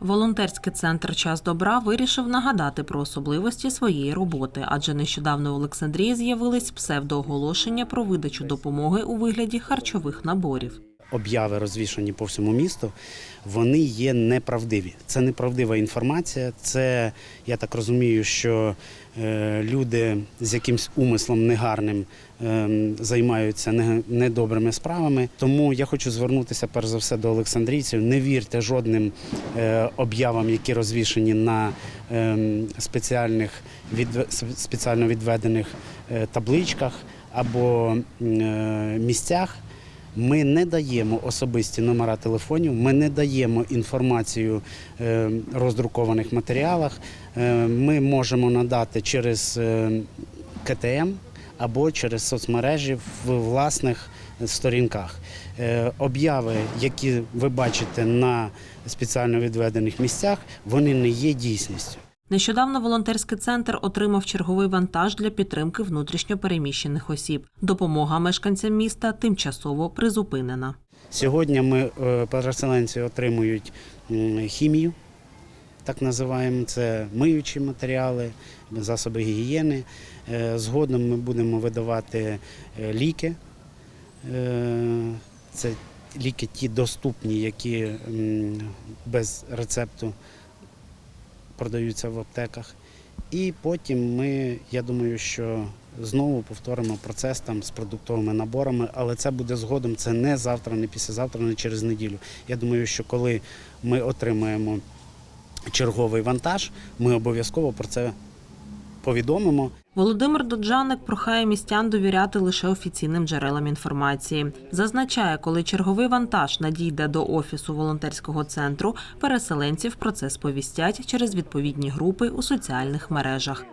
Волонтерський центр Час добра вирішив нагадати про особливості своєї роботи, адже нещодавно в Олександрії з'явились псевдооголошення про видачу допомоги у вигляді харчових наборів. Обяви розвішані по всьому місту, вони є неправдиві. Це неправдива інформація. Це я так розумію, що е, люди з якимсь умислом негарним е, займаються не- недобрими справами. Тому я хочу звернутися перш за все до олександрійців. Не вірте жодним е, об'явам, які розвішані на е, спеціальних відве- спеціально відведених е, табличках або е, місцях. Ми не даємо особисті номера телефонів, ми не даємо інформацію е, роздрукованих матеріалах. Е, Ми можемо надати через е, КТМ або через соцмережі в власних сторінках. Обяви, які ви бачите на спеціально відведених місцях, вони не є дійсністю. Нещодавно волонтерський центр отримав черговий вантаж для підтримки внутрішньо переміщених осіб. Допомога мешканцям міста тимчасово призупинена. Сьогодні ми е, переселенці отримують хімію, так називаємо це миючі матеріали, засоби гігієни. Е, Згодом ми будемо видавати е, ліки. Це ліки ті доступні, які без рецепту продаються в аптеках. І потім ми, я думаю, що знову повторимо процес там з продуктовими наборами, але це буде згодом. Це не завтра, не післязавтра, не через неділю. Я думаю, що коли ми отримаємо черговий вантаж, ми обов'язково про це повідомимо. Володимир Доджаник прохає містян довіряти лише офіційним джерелам інформації. Зазначає, коли черговий вантаж надійде до офісу волонтерського центру, переселенців про це сповістять через відповідні групи у соціальних мережах.